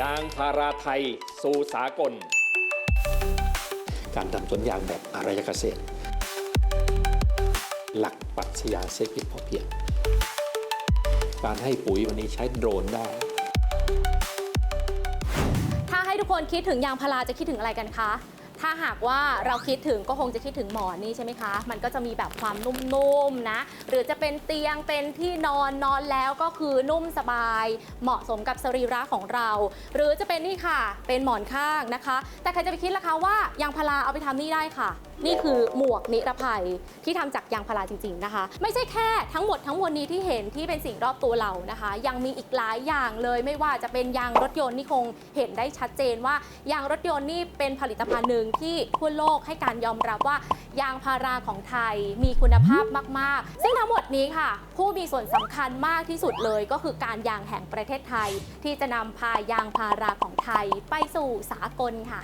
ยางพาราไทย สู่สากล การทำสวนยางแบบอารยเกษตร หลักปรัชญาเศรษฐกิจพอเพียง การให้ปุ๋ยวันนี้ใช้โดรนได้ ถ้าให้ทุกคนคิดถึงยางพาราจะคิดถึงอะไรกันคะ ถ้าหากว่าเราคิดถึงก็คงจะคิดถึงหมอนนี่ใช่ไหมคะ มันก็จะมีแบบความนุ่มๆนะ หรือจะเป็นเตียงเป็นที่นอนนอนแล้วก็คือนุ่มสบาย เหมาะสมกับสรีระของเรา หรือจะเป็นนี่ค่ะ เป็นหมอนข้างนะคะ แต่ใครจะไปคิดล่ะคะว่ายางพาราเอาไปทำนี่ได้ค่ะนี่คือหมวกนิรภัยที่ทำจากยางพาราจริง ๆนะคะ ไม่ใช่แค่ทั้งหมดทั้งมวลนี้ที่เห็นที่เป็นสิ่งรอบตัวเรานะคะ ยังมีอีกหลายอย่างเลยไม่ว่าจะเป็นยางรถยนต์นี่คงเห็นได้ชัดเจนว่ายางรถยนต์นี่เป็นผลิตภัณฑ์หนึ่งที่ทั่วโลกให้การยอมรับว่ายางพาราของไทยมีคุณภาพมาก ๆ ซึ่งทั้งหมดนี้ค่ะ ผู้มีส่วนสำคัญมากที่สุดเลยก็คือการยางแห่งประเทศไทย ที่จะนำพายางพาราของไทยไปสู่สากลค่ะ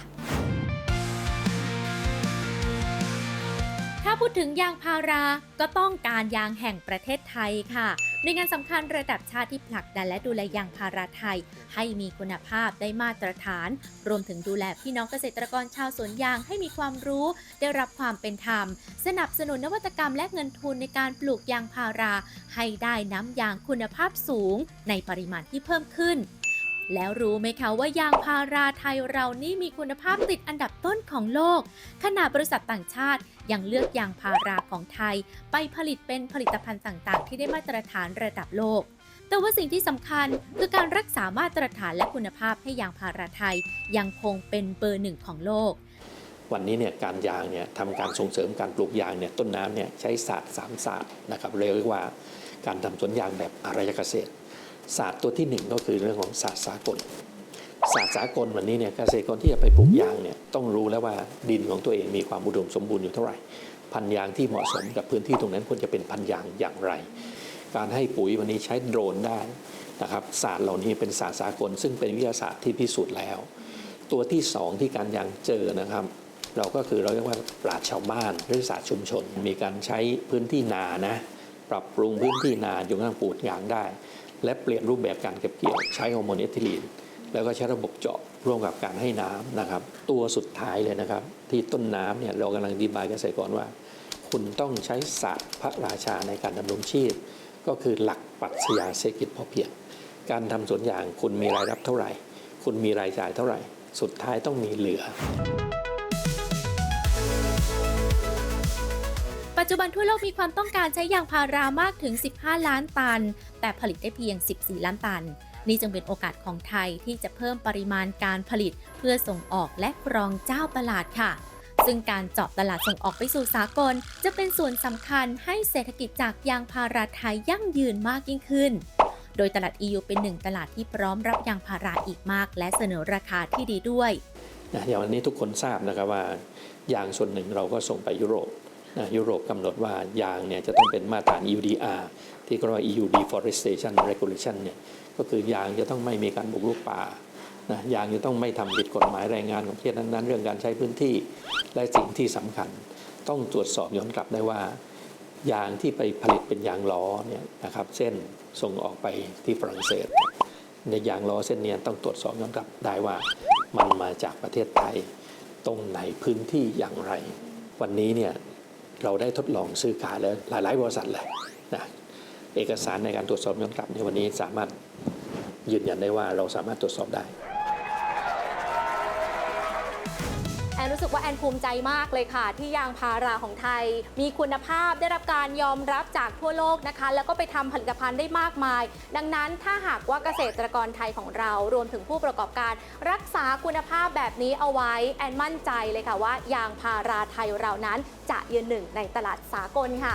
ถ้าพูดถึงยางพาราก็ต้องการยางแห่งประเทศไทยค่ะ ในงานสำคัญระดับชาติที่ผลักดันและดูแลยางพาราไทย ให้มีคุณภาพได้มาตรฐาน รวมถึงดูแลพี่น้องเกษตรกรชาวสวนยางให้มีความรู้ ได้รับความเป็นธรรม สนับสนุนนวัตกรรมและเงินทุนในการปลูกยางพารา ให้ได้น้ำยางคุณภาพสูง ในปริมาณที่เพิ่มขึ้น แล้วรู้ไหมคะว่ายางพาราไทยเรานี่มีคุณภาพติดอันดับต้นของโลก ขณะบริษัทต่างชาติยังเลือกยางพาราของไทย ไปผลิตเป็นผลิตภัณฑ์ต่างๆ ที่ได้มาตรฐานระดับโลก แต่ว่าสิ่งที่สำคัญคือการรักษามาตรฐานและคุณภาพให้ยางพาราไทย ยังคงเป็นเบอร์หนึ่งของโลก วันนี้เนี่ยการยางเนี่ยทำการส่งเสริมการปลูกยางเนี่ยต้นน้ำเนี่ยใช้ศาสตร์สามศาสตร์นะครับเรียกว่าการทำสวนยางแบบอารยเกษตร ศาสตร์ตัวที่หนึ่งก็คือเรื่องของศาสตร์สากล ศาสตร์สากลวันนี้เนี่ยเกษตรกรที่จะไปปลูกยางเนี่ยต้องรู้แล้วว่าดินของตัวเองมีความอุดมสมบูรณ์อยู่เท่าไหร่ พันยางที่เหมาะสมกับพื้นที่ตรงนั้นควรจะเป็นพันยางอย่างไร การให้ปุ๋ยวันนี้ใช้โดรนได้นะครับศาสตร์เหล่านี้เป็นศาสตร์สากล ซึ่งเป็นวิทยาศาสตร์ที่พิสูจน์แล้ว ตัวที่สองที่การยางเจอนะครับเราก็คือเราเรียกว่าปราชชาวบ้านหรือศาสตร์ชุมชน มีการใช้พื้นที่นานะ ปรับปรุงพื้นที่นาจนกระทั่งปลูกยางได้ และเปลี่ยนรูปแบบการเก็บเกี่ยวใช้ฮอร์โมนเอทิลีนแล้วก็ใช้ระบบเจาะร่วมกับการให้น้ำนะครับ ตัวสุดท้ายเลยนะครับ ที่ต้นน้ำเนี่ยเรากำลังอธิบายเกษตรกรว่า คุณต้องใช้ศาสตร์พระราชาในการดำรงชีพ ก็คือหลักปรัชญาเศรษฐกิจพอเพียง การทำสวนยางคุณมีรายรับเท่าไหร่ คุณมีรายจ่ายเท่าไหร่ สุดท้ายต้องมีเหลือ ปัจจุบันทั่วโลกมีความต้องการใช้ยางพารามากถึง 15 ล้านตัน แต่ผลิตได้เพียง 14 ล้านตัน นี่จึงเป็นโอกาสของไทยที่จะเพิ่มปริมาณการผลิต เพื่อส่งออกและครองเจ้าตลาดค่ะ ซึ่งการเจาะตลาดส่งออกไปสู่สากล จะเป็นส่วนสำคัญให้เศรษฐกิจจากยางพาราไทยยั่งยืนมากยิ่งขึ้นโดยตลาด EU เป็นหนึ่งตลาดที่พร้อมรับยางพาราอีกมาก และเสนอราคาที่ดีด้วยอย่างวันนี้ทุกคนทราบนะครับว่ายางส่วนหนึ่งเราก็ส่งไปยุโรป นะยุโรปกำหนดว่ายางเนี่ยจะต้องเป็นมาตรฐาน EUDR ที่เรียกว่า EU Deforestation Regulation เนี่ยก็คือยางจะต้องไม่มีการบุกรุกป่านะยางจะต้องไม่ทำผิดกฎหมายแรงงานของประเทศนั้นๆ เรื่องการใช้พื้นที่และสิ่งที่สำคัญ ต้องตรวจสอบย้อนกลับได้ว่า ยางที่ไปผลิตเป็นยางล้อเนี่ยนะครับเส้นส่งออกไปที่ฝรั่งเศส ในยางล้อเส้นนี้ต้องตรวจสอบย้อนกลับได้ว่า มันมาจากประเทศไทย ตรงไหนพื้นที่อย่างไร วันนี้เนี่ย เราได้ทดลองซื้อขายแล้วหลายๆ บริษัทเลยนะเอกสารในการตรวจสอบย้อนกลับในวันนี้สามารถยืนยันได้ว่าเราสามารถตรวจสอบได้ นรู้สึกว่าแอนภูมิใจมากเลยค่ะ ที่ยางพาราของไทย มีคุณภาพได้รับการยอมรับจากทั่วโลกนะคะ แล้วก็ไปทำผลิตภัณฑ์ได้มากมาย ดังนั้นถ้าหากว่าเกษตรกรไทยของเรารวมถึงผู้ประกอบการ รักษาคุณภาพแบบนี้เอาไว้แอนมั่นใจเลยค่ะว่ายางพาราไทยเรานั้นจะยืนหนึ่งในตลาดสากลค่ะ